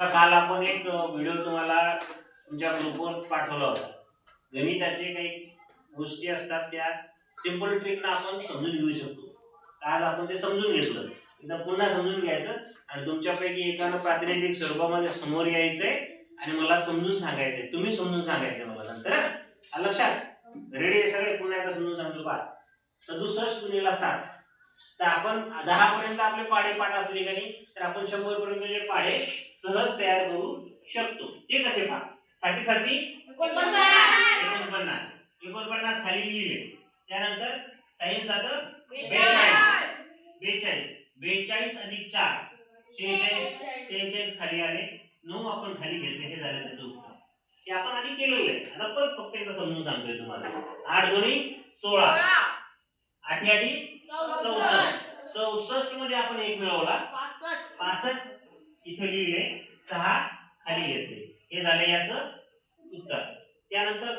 काल आपण एक व्हिडिओ तुम्हाला तुमच्या ग्रुपवर पाठवला होता. गणिताचे काही गोष्टी असतात त्या सिंपल ट्रिकनं आपण समजून घेऊ शकतो. आज आपण ते समजून घेतलं. एकदा पुन्हा समजून घ्यायचं आणि तुमच्यापैकी एकानं प्रातिनिधिक स्वरूपामध्ये समोर यायचंय आणि मला समजून सांगायचंय. तुम्ही समजून सांगायचंय मला नंतर आलं लक्षात? रेडी आहे सगळे? पुन्हा एकदा समजून सांगतो. पहा. सदुसष्ट गुणिला सात. तर आपण दहा पर्यंत आपले पाढे पाठ असले का नाही तर आपण शंभर पर्यंतचे पाढे सहज तयार करू शकतो. ते कसे पहा? साठी साठी एकोणपन्नास. एकोणपन्नास. खाली लिहिले. त्यानंतर साईन सात बेचाळीस. बेचाळीस. बेचाळीस अधिक चार. शेहेचाळीस. शेहेचाळीस खाली आले. नऊ आपण खाली घेतले. हे झालं त्याचं उत्तर. हे आपण आधी केलेलं आहे. आता परत फक्त एकदा समजून सांगतोय तुम्हाला. आठ दोन्ही सोळा. आठी आठी चौसष्ट. चौसष्टमध्ये आपण एक मिळवला. पासष्ट. इथे लिहिले. सहा खाली घेतले. हे झाले याचं उत्तर. त्यानंतर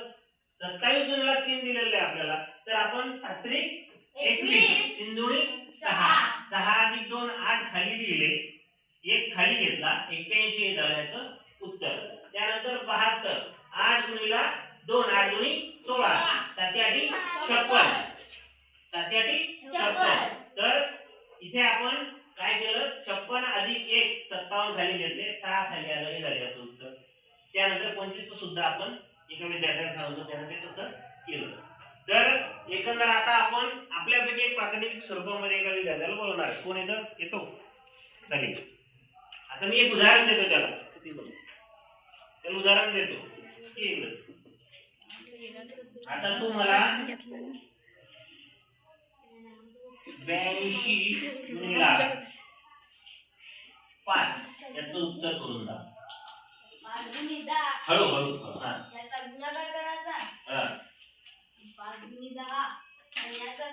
सत्तावीस गुणिला तीन दिलेले आहे आपल्याला. तर आपण सात्रिक एकवीस दोन्ही सहा. सहा. अधिक दोन आठ खाली लिहिले. एक खाली घेतला. एक्क्याऐंशी हे झालं याचं उत्तर. त्यानंतर बहात्तर. आठ गुणिला दोन आठ दोन्ही सोळा. साती आठी छप्पन. साती आठी छप्पन. तर इथे आपण काय केलं? छप्पन अधिक एक सत्तावन्न खाली घेतले सहा खाली आलं हे झालं याचं उत्तर. त्यानंतर पंचवीस सुद्धा आपण एका विद्यार्थ्याला सांगतो त्यानं ते तसं केलं. तर एकंदर आता आपण आपल्यापैकी एक प्रातिनिधिक स्वरूपामध्ये एका विद्यार्थ्याला बोलवणार कोण येतं? येतो. चालेल आता मी एक उदाहरण देतो त्याला. किती बोलू? त्याला उदाहरण देतो? आता तू मला ब्याऐंशी गुणिला पाच. याचं उत्तर करून दाव हळू हळू हळू. हा. याचा गुणाकार करायचा. हा. पाच गुणी दहा. आणि याचा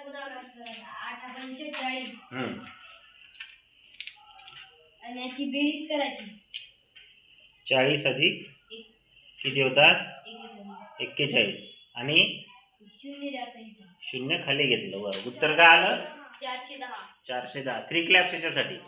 बेरीज करायची. चाळीस अधिक किती होतात? एक्केचाळीस. आणि? शून्य खाली घेतलं. बरं. उत्तर काय आलं? चारशे दहा. चारशे दहा. थ्री क्लॅप्स याच्यासाठी.